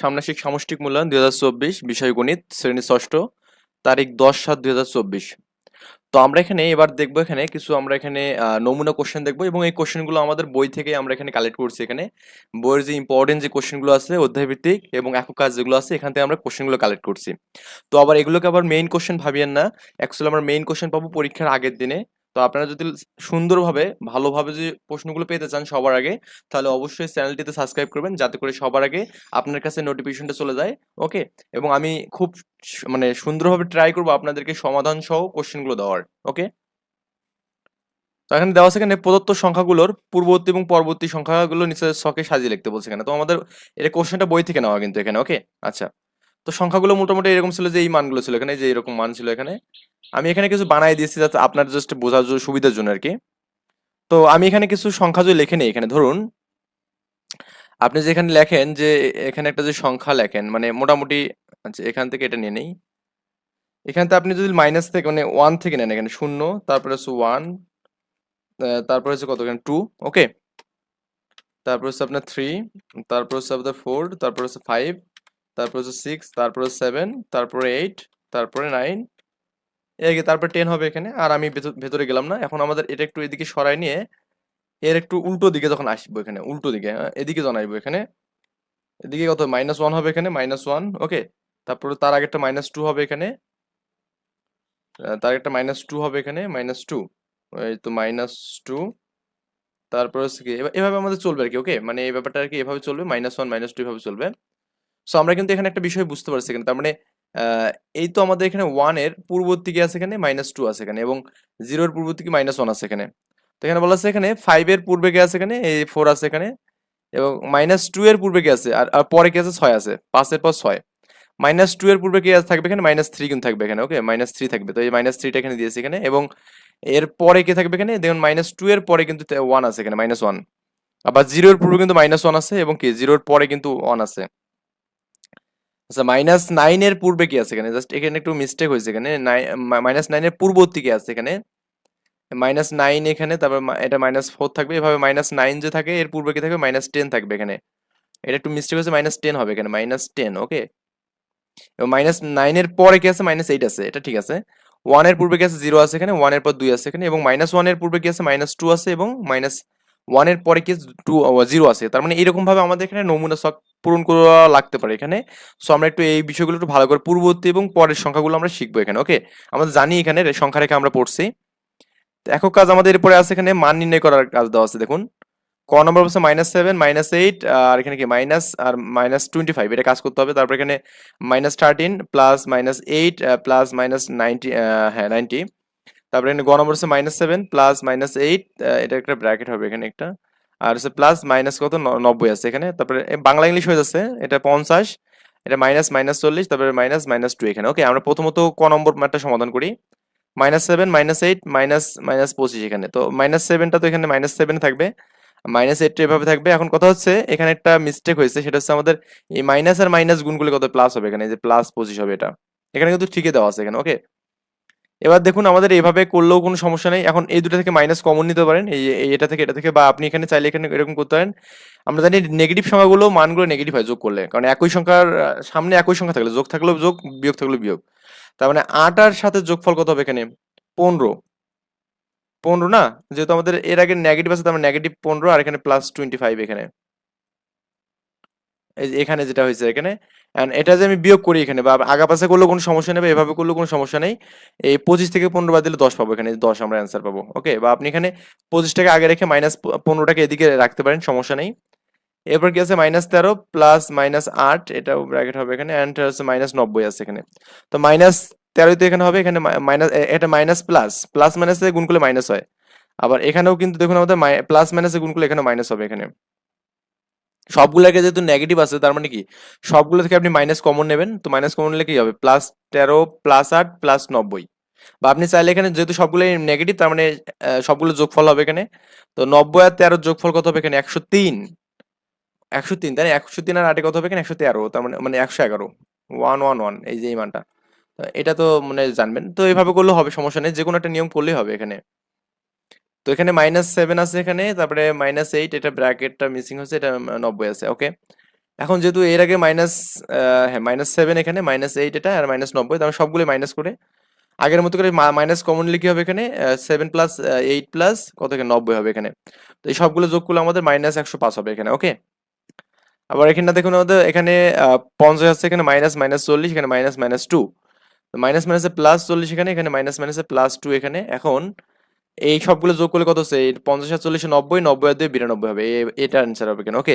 ষান্মাসিক সামষ্টিক মূল্যায়ন দুই হাজার চব্বিশ, বিষয় গণিত, শ্রেণি ষষ্ঠ, তারিখ দশ সাত দুই হাজার চব্বিশ। তো আমরা এখানে এবার দেখব এখানে কিছু আমরা এখানে নমুনা কোশ্চেন দেখব এবং এই কোশ্চেনগুলো আমাদের বই থেকে আমরা এখানে কালেক্ট করছি এখানে। বইয়ের যে ইম্পর্টেন্ট যে কোশ্চেনগুলো আছে অধ্যায় ভিত্তিক এবং একক কাজ যেগুলো আছে, এখান থেকে আমরা কোশ্চেনগুলো কালেক্ট করছি। তো আবার এগুলোকে আবার মেইন কোশ্চেন ভাবিয়েন না। অ্যাকচুয়ালি আমরা মেইন কোশ্চেন পাবো পরীক্ষার আগের দিনে। তো আপনারা যদি সুন্দরভাবে, ভালোভাবে যে প্রশ্নগুলো পেতে চান সবার আগে, তাহলে অবশ্যই চ্যানেলটিতে সাবস্ক্রাইব করবেন, যাতে করে সবার আগে আপনার কাছে নোটিফিকেশনটা চলে যায় ওকে এবং আমি খুব মানে সুন্দরভাবে ট্রাই করব আপনাদেরকে সমাধান সহ কোশ্চেনগুলো দেওয়ার ওকে তো এখানে দেওয়া এখানে প্রদত্ত সংখ্যাগুলোর পূর্ববর্তী এবং পরবর্তী সংখ্যাগুলো নিচে ছকে সাজিয়ে লিখতে বলছে এখানে। তো আমাদের এটা কোশ্চেনটা বই থেকে নেওয়া কিন্তু এখানে ওকে আচ্ছা। তো সংখ্যাগুলো মোটামুটি এরকম ছিল যে এই মানগুলো ছিল এখানে যে এরকম মান ছিল এখানে। আমি এখানে কিছু বানাই দিয়েছি যাতে আপনার জাস্ট বোঝার জন্য, সুবিধার জন্য আর কি তো আমি এখানে কিছু সংখ্যা যদি লিখে নিই এখানে, ধরুন আপনি যেখানে লেখেন যে এখানে একটা যে সংখ্যা লেখেন মানে মোটামুটি আচ্ছা এখান থেকে এটা নিয়ে নেই। এখান থেকে আপনি যদি মাইনাস থেকে মানে ওয়ান থেকে নেন এখানে, শূন্য, তারপরে হচ্ছে ওয়ান তারপরে হচ্ছে কত এখানে টু ওকে তারপর হচ্ছে আপনার থ্রি তারপর হচ্ছে আপনার ফোর তারপর হচ্ছে ফাইভ তারপর হচ্ছে সিক্স তারপরে সেভেন তারপরে এইট তারপরে নাইন এই তারপর টেন হবে এখানে। আর আমি ভেতর- গেলাম না। এখন আমাদের এটা একটু এদিকে সরাই নিয়ে এর একটু উল্টো দিকে যখন আসব এখানে উল্টো দিকে হ্যাঁ, এদিকে যখন আসব এখানে এদিকে কত? মাইনাস ওয়ান হবে এখানে মাইনাস ওয়ান ওকে তারপরে তার আগে একটা মাইনাস টু হবে এখানে। তার একটা মাইনাস টু হবে এখানে মাইনাস টু এই তো মাইনাস টু তারপর হচ্ছে কি এভাবে আমাদের চলবে আর কি ওকে মানে এই ব্যাপারটা আর কি এভাবে চলবে মাইনাস ওয়ান মাইনাস টু এভাবে চলবে। সো আমরা কিন্তু এখানে একটা বিষয় বুঝতে পারছি এখানে। তার মানে এই তো আমাদের এখানে ওয়ানের পূর্ববর্তী কি আছে এখানে? মাইনাস টু আছে এখানে এবং জিরোর পূর্ববর্তী কি মাইনাস ওয়ান আছে এখানে। তো এখানে বলা আছে এখানে ফাইভের পূর্বে কি আছে এখানে? এই ফোর আছে এখানে এবং মাইনাস টু এর পূর্বে কি আছে? আর পরে কি আছে? ছয় আছে। পাঁচের পর ছয়। মাইনাস টু এর পূর্বে কি আছে? থাকবে এখানে মাইনাস থ্রি কিন্তু থাকবে এখানে ওকে মাইনাস থ্রি থাকবে। তো এই মাইনাস থ্রিটা এখানে দিয়েছে এখানে এবং এর পরে কে থাকবে এখানে? দেখুন মাইনাস টু এর পরে কিন্তু ওয়ান আছে এখানে মাইনাস ওয়ান আবার জিরোর পূর্বে কিন্তু মাইনাস ওয়ান আছে এবং কি? জিরোর পরে কিন্তু ওয়ান আছে। আচ্ছা মাইনাস নাইন এর পূর্বে কি আছে এখানে? জাস্ট এখানে একটু মিস্টেক হয়েছে এখানে। মাইনাস নাইন এর পূর্ববর্তী কি আছে এখানে। মাইনাস নাইন এখানে, তারপর এটা মাইনাস ফোর থাকবে। এভাবে মাইনাস নাইন যে থাকে, এর পূর্বে কি থাকবে? মাইনাস টেন থাকবে এখানে। এটা একটু মিস্টেক হয়েছে মাইনাস টেন হবে এখানে। মাইনাস টেন ওকে মাইনাস নাইনের পরে কি আছে? মাইনাস এইট আছে, এটা ঠিক আছে। ওয়ানের পূর্বে কি আছে? জিরো আছে এখানে। ওয়ানের পর দুই আছে এখানে। এবং মাইনাস ওয়ানের পূর্বে কি আছে? মাইনাস টু আছে এবং মাইনাস ওয়ানের পরে কি টু জিরো আছে। তার মানে এরকম ভাবে আমাদের এখানে নমুনা শখ পূরণ করা লাগতে পারে এখানে। সো আমরা একটু এই বিষয়গুলো একটু ভালো করে পূর্ববর্তী এবং পরের সংখ্যাগুলো আমরা শিখব এখানে ওকে আমরা জানি এখানে সংখ্যা রেখে আমরা পড়ছি। তো একক কাজ আমাদের এরপরে আছে এখানে মান নির্ণয় করার কাজ দেওয়া আছে, দেখুন। ক নম্বর হচ্ছে মাইনাস সেভেন মাইনাস এইট আর এখানে কি মাইনাস আর মাইনাস টোয়েন্টি ফাইভ এটা কাজ করতে হবে। তারপর এখানে minus thirteen plus minus eight plus minus ninety হ্যাঁ নাইনটি তারপরে এখানে গ নম্বর হচ্ছে minus seven plus minus eight এটা একটা ব্র্যাকেট হবে এখানে একটা। আর হচ্ছে প্লাস মাইনাস কত? নব্বই আছে এখানে। তারপরে বাংলা ইংলিশ হয়ে যাচ্ছে, এটা পঞ্চাশ, এটা মাইনাস মাইনাস চল্লিশ, তারপরে মাইনাস মাইনাস টু এখানে। ওকে আমরা প্রথমত ক নম্বর ম্যাটটা সমাধান করি। Minus seven minus eight minus minus পঁচিশ এখানে। তো মাইনাস সেভেনটা তো এখানে মাইনাস সেভেন থাকবে। মাইনাস এইটটা এভাবে থাকবে। এখন কথা হচ্ছে, এখানে একটা মিস্টেক হয়েছে, সেটা হচ্ছে আমাদের এই মাইনাস আর মাইনাস গুণগুলো কত? প্লাস হবে এখানে। যে প্লাস পঁচিশ হবে এটা। এখানে কিন্তু ঠিকই দেওয়া আছে এখানে। ওকে এবার দেখুন আমাদের এইভাবে করলেও কোনো সমস্যা নেই। এখন এই দুটো থেকে মাইনাস কমন নিতে পারেন। এই এটা থেকে এটা থেকে বা আপনি এখানে চাইলে এখানে এরকম করতে পারেন। আমরা জানি নেগেটিভ সংখ্যাগুলো মানগুলো নেগেটিভ হয় যোগ করলে। কারণ একই সংখ্যার, সামনে একই সংখ্যা থাকলে যোগ থাকলেও যোগ, বিয়োগ থাকলেও বিয়োগ। তার মানে আটার সাথে যোগফল কত হবে এখানে? পনেরো। পনেরো না? যেহেতু আমাদের এর আগে নেগেটিভ আছে, তার মানে নেগেটিভ পনেরো, আর এখানে প্লাস টোয়েন্টি ফাইভ এখানে এখানে যেটা হয়েছে এখানে। And এটা যে আমি বিয়োগ করি এখানে বা আগা পাশে করলেও কোনো সমস্যা নেই এভাবে করলেও কোনো সমস্যা নেই। এই পঁচিশ থেকে পনেরো বাদ দিলে দশ পাবো এখানে, দশ আমরা অ্যান্সার পাবো। ওকে বা আপনি এখানে পঁচিশটাকে আগে রেখে মাইনাস পনেরোটাকে এদিকে রাখতে পারেন, সমস্যা নেই। এরপর কি আছে? মাইনাস তেরো প্লাস মাইনাস আট, এটাও ব্র্যাকেট হবে এখানে অ্যান্ড হচ্ছে মাইনাস নব্বই আছে এখানে। তো মাইনাস তেরোই তো এখানে হবে, এখানে মাইনাস এটা মাইনাস প্লাস প্লাস মাইনাসে গুণ করলে মাইনাস হয়। আবার এখানেও কিন্তু দেখুন আমাদের প্লাস মাইনাসে গুণ করলে এখানে মাইনাস হবে এখানে। সবগুলোকে যেহেতু নেগেটিভ আছে, তার মানে কি? সবগুলো থেকে আপনি মাইনাস কমন নেবেন, তো মাইনাস কমন নিলে কি হবে? প্লাস তেরো প্লাস আট প্লাস নব্বই। বা আপনি চাইলে এখানে যেহেতু সবগুলো নেগেটিভ তার মানে সবগুলো যোগফল হবে এখানে। তো নব্বই আর তেরোর যোগফল কত হবে এখানে? একশো তিন। একশো তিন, তাই একশো তিন আর আটে কত হবে এখানে? একশো তেরো, তার মানে মানে একশো এগারো। ওয়ান ওয়ান ওয়ান এই যে এই মানটা। এটা তো মানে জানবেন। তো এইভাবে করলে হবে, সমস্যা নেই। যে কোনো একটা নিয়ম করলেই হবে এখানে। এখানে মাইনাস সেভেন আছে এখানে, তারপরে মাইনাস এইট এটা ব্র্যাকেটটা মিসিং হচ্ছে এটা নব্বই আছে ওকে এখন যেহেতু এর আগে মাইনাস হ্যাঁ মাইনাস সেভেন এখানে মাইনাস এইট এটা আর মাইনাস নব্বই তাহলে সবগুলো মাইনাস করে, আগের মতো করে মাইনাস কমনলি কি হবে এখানে? সেভেন প্লাস এইট প্লাস কত এখানে? নব্বই হবে এখানে। তো এই সবগুলো যোগ করলে আমাদের মাইনাস একশো পাঁচ হবে এখানে ওকে আবার এখানে দেখুন আমাদের এখানে পঞ্চাশ আছে এখানে মাইনাস মাইনাস চল্লিশ, এখানে মাইনাস মাইনাস টু মাইনাস মাইনাসে প্লাস চল্লিশ এখানে এখানে মাইনাস মাইনাসে প্লাস টু এখানে। এখন এই সবগুলো যোগ করলে কত হচ্ছে? পঞ্চাশ সাতচল্লিশ চল্লিশে, নব্বই নব্বই আর দুই, বিরানব্বই হবে। এটা অ্যান্সার হবে কেন? ওকে